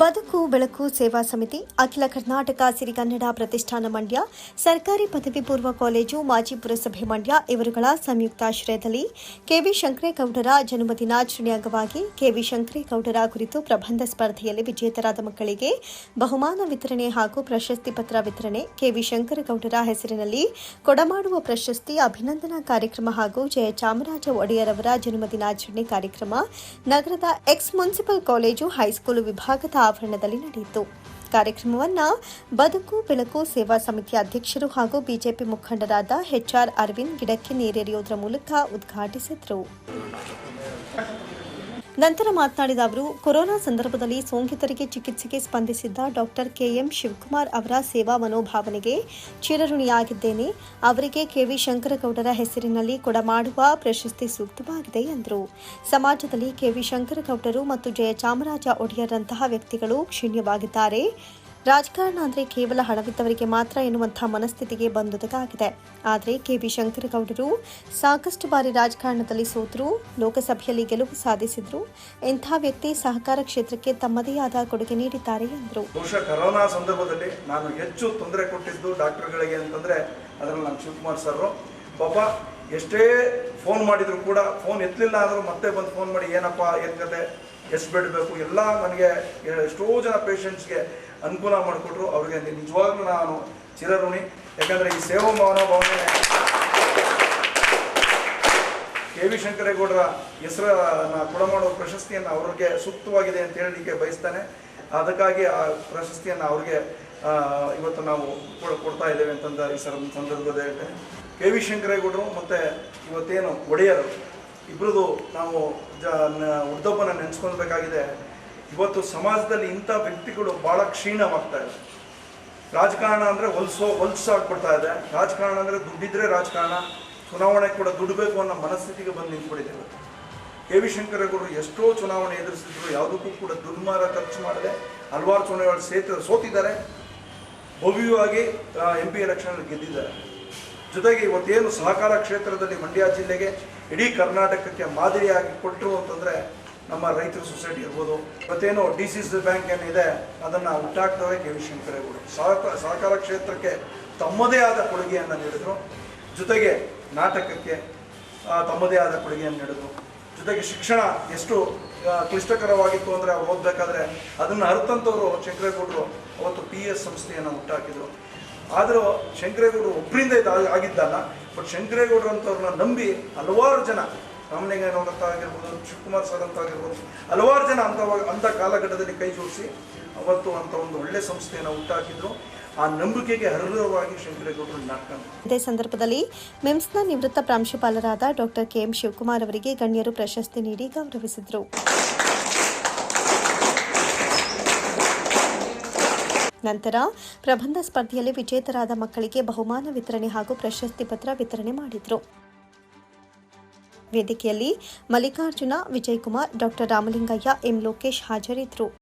ಬದುಕು ಬೆಳಕು ಸೇವಾ ಸಮಿತಿ, ಅಖಿಲ ಕರ್ನಾಟಕ ಸಿರಿಗನ್ನಡ ಪ್ರತಿಷ್ಠಾನ ಮಂಡ್ಯ, ಸರ್ಕಾರಿ ಪದವಿ ಪೂರ್ವ ಕಾಲೇಜು, ಮಾಜಿ ಪುರಸಭೆ ಮಂಡ್ಯ ಇವರುಗಳ ಸಂಯುಕ್ತಾಶ್ರಯದಲ್ಲಿ ಕೆವಿ ಶಂಕರೇಗೌಡರ ಜನ್ಮದಿನಾಚರಣೆ ಅಂಗವಾಗಿ ಕೆವಿ ಶಂಕರೇಗೌಡರ ಕುರಿತು ಪ್ರಬಂಧ ಸ್ಪರ್ಧೆಯಲ್ಲಿ ವಿಜೇತರಾದ ಮಕ್ಕಳಿಗೆ ಬಹುಮಾನ ವಿತರಣೆ ಹಾಗೂ ಪ್ರಶಸ್ತಿ ಪತ್ರ ವಿತರಣೆ ಕೆವಿ ಶಂಕರಗೌಡರ ಹೆಸರಿನಲ್ಲಿ ಕೊಡಮಾಡುವ ಪ್ರಶಸ್ತಿ, ಅಭಿನಂದನಾ ಕಾರ್ಯಕ್ರಮ ಹಾಗೂ ಜಯ ಚಾಮರಾಜ ಒಡೆಯರವರ ಜನ್ಮದಿನಾಚರಣೆ ಕಾರ್ಯಕ್ರಮ ನಗರದ ಎಕ್ಸ್ ಮುನ್ಸಿಪಲ್ ಕಾಲೇಜು, ಹೈಸ್ಕೂಲ್ ವಿಭಾಗದ ಆವರಣದಲ್ಲಿ ನಡೆಯಿತು. ಕಾರ್ಯಕ್ರಮವನ್ನು ಬದುಕು ಬೆಳಕು ಸೇವಾ ಸಮಿತಿ ಅಧ್ಯಕ್ಷರು ಹಾಗೂ ಬಿಜೆಪಿ ಮುಖಂಡರಾದ ಎಚ್ಆರ್ ಅರವಿಂದ್ ಗಿಡಕ್ಕೆ ನೀರೆರೆಯುವುದರ ಮೂಲಕ ಉದ್ಘಾಟಿಸಿದರು. ನಂತರ ಮಾತನಾಡಿದ ಅವರು, ಕೊರೋನಾ ಸಂದರ್ಭದಲ್ಲಿ ಸೋಂಕಿತರಿಗೆ ಚಿಕಿತ್ಸೆಗೆ ಸ್ಪಂದಿಸಿದ್ದ ಡಾಕ್ಟರ್ ಕೆಎಂ ಶಿವಕುಮಾರ್ ಅವರ ಸೇವಾ ಮನೋಭಾವನೆಗೆ ಚಿರಋಣಿಯಾಗಿದ್ದೇನೆ. ಅವರಿಗೆ ಕೆವಿ ಶಂಕರಗೌಡರ ಹೆಸರಿನಲ್ಲಿ ಕೊಡಮಾಡುವ ಪ್ರಶಸ್ತಿ ಸೂಕ್ತವಾಗಿದೆ ಎಂದರು. ಸಮಾಜದಲ್ಲಿ ಕೆವಿ ಶಂಕರಗೌಡರು ಮತ್ತು ಜಯಚಾಮರಾಜ ಒಡೆಯರಂತಹ ವ್ಯಕ್ತಿಗಳು ಕ್ಷೀಣ್ಯವಾಗಿದ್ದಾರೆ. ರಾಜಕಾರಣ ಅಂದರೆ ಕೇವಲ ಹಣವಿದ್ದವರಿಗೆ ಮಾತ್ರ ಎನ್ನುವಂತಹ ಮನಸ್ಥಿತಿಗೆ ಬಂದುದಾಗಿದೆ ಆದರೆ ಕೆವಿ ಶಂಕರಗೌಡರು ಸಾಕಷ್ಟು ಬಾರಿ ರಾಜಕಾರಣದಲ್ಲಿ ಸೋತರು, ಲೋಕಸಭೆಯಲ್ಲಿ ಗೆಲುವು ಸಾಧಿಸಿದ್ರು ಇಂಥ ವ್ಯಕ್ತಿ ಸಹಕಾರ ಕ್ಷೇತ್ರಕ್ಕೆ ತಮ್ಮದೇ ಆದ ಕೊಡುಗೆ ನೀಡಿದ್ದಾರೆ ಎಂದರು. ಸಂದರ್ಭದಲ್ಲಿ ನಾನು ಹೆಚ್ಚು ತೊಂದರೆ ಕೊಟ್ಟಿದ್ದು ಡಾಕ್ಟರ್ಗಳಿಗೆ ಅಂತಂದ್ರೆ ಅದರಲ್ಲಿ ಶಿವಕುಮಾರ್ ಸರ್ ಪಾಪ ಎಷ್ಟೇ ಫೋನ್ ಮಾಡಿದ್ರು ಕೂಡ, ಫೋನ್ ಎತ್ತಲಿಲ್ಲ ಆದರೂ ಮತ್ತೆ ಬಂದು ಫೋನ್ ಮಾಡಿ, ಏನಪ್ಪ, ಏನು ಕತೆ, ಎಷ್ಟು ಬಿಡಬೇಕು ಎಲ್ಲ ನನಗೆ ಎಷ್ಟೋ ಜನ ಪೇಷಂಟ್ಸ್ಗೆ ಅನುಕೂಲ ಮಾಡಿಕೊಟ್ರು. ಅವರಿಗೆ ನಿಜವಾಗ್ಲೂ ನಾನು ಚಿರಋಣಿ. ಯಾಕಂದರೆ ಈ ಸೇವಾ ಮನೋಭಾವನೆ ಕೆ ವಿ ಶಂಕರೇಗೌಡರ ಹೆಸರನ್ನ ಕೊಡಮಾಡುವ ಪ್ರಶಸ್ತಿಯನ್ನು ಅವ್ರಿಗೆ ಸೂಕ್ತವಾಗಿದೆ ಅಂತ ಹೇಳಲಿಕ್ಕೆ ಬಯಸ್ತಾನೆ. ಅದಕ್ಕಾಗಿ ಆ ಪ್ರಶಸ್ತಿಯನ್ನು ಅವ್ರಿಗೆ ಇವತ್ತು ನಾವು ಕೊಡ್- ಕೊಡ್ತಾ ಇದ್ದೇವೆ ಅಂತಂದ ಈ ಸರ್, ಸಂದರ್ಭದಲ್ಲಿ. ಕೆ ವಿ ಶಂಕರೇಗೌಡರು ಮತ್ತು ಇವತ್ತೇನು ಒಡೆಯರು ಇಬ್ಬರದು ನಾವು ಜ, ನ- ಹುಡ್ದಬ್ಬನ ನೆನೆಸ್ಕೊಳ್ಬೇಕಾಗಿದೆ. ಇವತ್ತು ಸಮಾಜದಲ್ಲಿ ಇಂಥ ವ್ಯಕ್ತಿಗಳು ಭಾಳ ಕ್ಷೀಣವಾಗ್ತಾ ಇದೆ. ರಾಜಕಾರಣ ಅಂದರೆ ಹೊಲ್ಸೋ ಹೊಲ್ಸಾಗ್ಬಿಡ್ತಾ ಇದೆ. ರಾಜಕಾರಣ ಅಂದರೆ ದುಡ್ಡಿದ್ರೆ ರಾಜಕಾರಣ, ಚುನಾವಣೆ ಕೂಡ ದುಡ್ಡು ಬೇಕು ಅನ್ನೋ ಮನಸ್ಥಿತಿಗೆ ಬಂದು ನಿಂತ್ಬಿಟ್ಟಿದೆ ಕೆ ವಿ ಶಂಕರಗೌಡರು ಎಷ್ಟೋ ಚುನಾವಣೆ ಎದುರಿಸಿದ್ರು, ಯಾವುದಕ್ಕೂ ಕೂಡ ದುರ್ಮಾರ ಖರ್ಚು ಮಾಡದೆ ಹಲವಾರು ಚುನಾವಣೆಗಳು ಸೇತ ಸೋತಿದ್ದಾರೆ. ಭವ್ಯವಾಗಿ ಎಂ ಪಿ ಎಲೆಕ್ಷನಲ್ಲಿ ಗೆದ್ದಿದ್ದಾರೆ. ಜೊತೆಗೆ ಇವತ್ತೇನು ಸಹಕಾರ ಕ್ಷೇತ್ರದಲ್ಲಿ ಮಂಡ್ಯ ಜಿಲ್ಲೆಗೆ ಇಡೀ ಕರ್ನಾಟಕಕ್ಕೆ ಮಾದರಿಯಾಗಿ ಕೊಟ್ಟರು ಅಂತಂದರೆ ನಮ್ಮ ರೈತರ ಸೊಸೈಟಿ ಇರ್ಬೋದು. ಇವತ್ತೇನು ಡಿ ಸಿ ಸಿ ಬ್ಯಾಂಕ್ ಏನಿದೆ, ಅದನ್ನು ಹುಟ್ಟಾಕ್ತವೆ ಕೆ ವಿ ಶಂಕರೇಗೌಡರು ಸಹಕಾರ ಸಹಕಾರ ಕ್ಷೇತ್ರಕ್ಕೆ ತಮ್ಮದೇ ಆದ ಕೊಡುಗೆಯನ್ನು ನೀಡಿದರು. ಜೊತೆಗೆ ನಾಟಕಕ್ಕೆ ತಮ್ಮದೇ ಆದ ಕೊಡುಗೆಯನ್ನು ನೀಡಿದರು. ಜೊತೆಗೆ ಶಿಕ್ಷಣ ಎಷ್ಟು ಕ್ಲಿಷ್ಟಕರವಾಗಿತ್ತು ಅಂದರೆ ಅವ್ರು ಓದಬೇಕಾದ್ರೆ ಅದನ್ನು ಅರ್ಥಂಥವ್ರು ಶಂಕರೇಗೌಡರು ಅವತ್ತು ಪಿ ಎಸ್ ಸಂಸ್ಥೆಯನ್ನು ಹುಟ್ಟಾಕಿದ್ರು. ಆದರೂ ಶಂಕರೇಗೌಡರು ಒಬ್ಬರಿಂದ ಇದು ಆಗಿದ್ದಲ್ಲ ಬಟ್ ಶಂಕರೇಗೌಡರು ಅಂತವ್ರನ್ನ ನಂಬಿ ಹಲವಾರು ಜನ ರಾಮಲಿಂಗಯ್ಯನವರಂತ ಆಗಿರ್ಬೋದು, ಶಿವಕುಮಾರ್ ಸರ್ ಅಂತ ಆಗಿರ್ಬೋದು, ಹಲವಾರು ಜನ ಅಂಥ ಅಂಥ ಕಾಲಘಟ್ಟದಲ್ಲಿ ಕೈ ಜೋಡಿಸಿ ಅವತ್ತು ಅಂಥ ಒಂದು ಒಳ್ಳೆಯ ಸಂಸ್ಥೆಯನ್ನು ಹುಟ್ಟಾಕಿದ್ರು. ಆ ನಂಬಿಕೆಗೆ ಅರ್ಹವಾಗಿ ನಾಟಕ ಇದೇ ಸಂದರ್ಭದಲ್ಲಿ ಮಿಮ್ಸ್ನ ನಿವೃತ್ತ ಪ್ರಾಂಶುಪಾಲರಾದ ಡಾಕ್ಟರ್ ಕೆಎಂ ಶಿವಕುಮಾರ್ ಅವರಿಗೆ ಗಣ್ಯರು ಪ್ರಶಸ್ತಿ ನೀಡಿ ಗೌರವಿಸಿದರು. ನಂತರ ಪ್ರಬಂಧ ಸ್ಪರ್ಧೆಯಲ್ಲಿ ವಿಜೇತರಾದ ಮಕ್ಕಳಿಗೆ ಬಹುಮಾನ ವಿತರಣೆ ಹಾಗೂ ಪ್ರಶಸ್ತಿ ಪತ್ರ ವಿತರಣೆ ಮಾಡಿದರು. ವೇದಿಕೆಯಲ್ಲಿ ಮಲ್ಲಿಕಾರ್ಜುನ ವಿಜಯಕುಮಾರ್ ಡಾಕ್ಟರ್ ರಾಮಲಿಂಗಯ್ಯ, ಎಂ ಲೋಕೇಶ್ ಹಾಜರಿದ್ದರು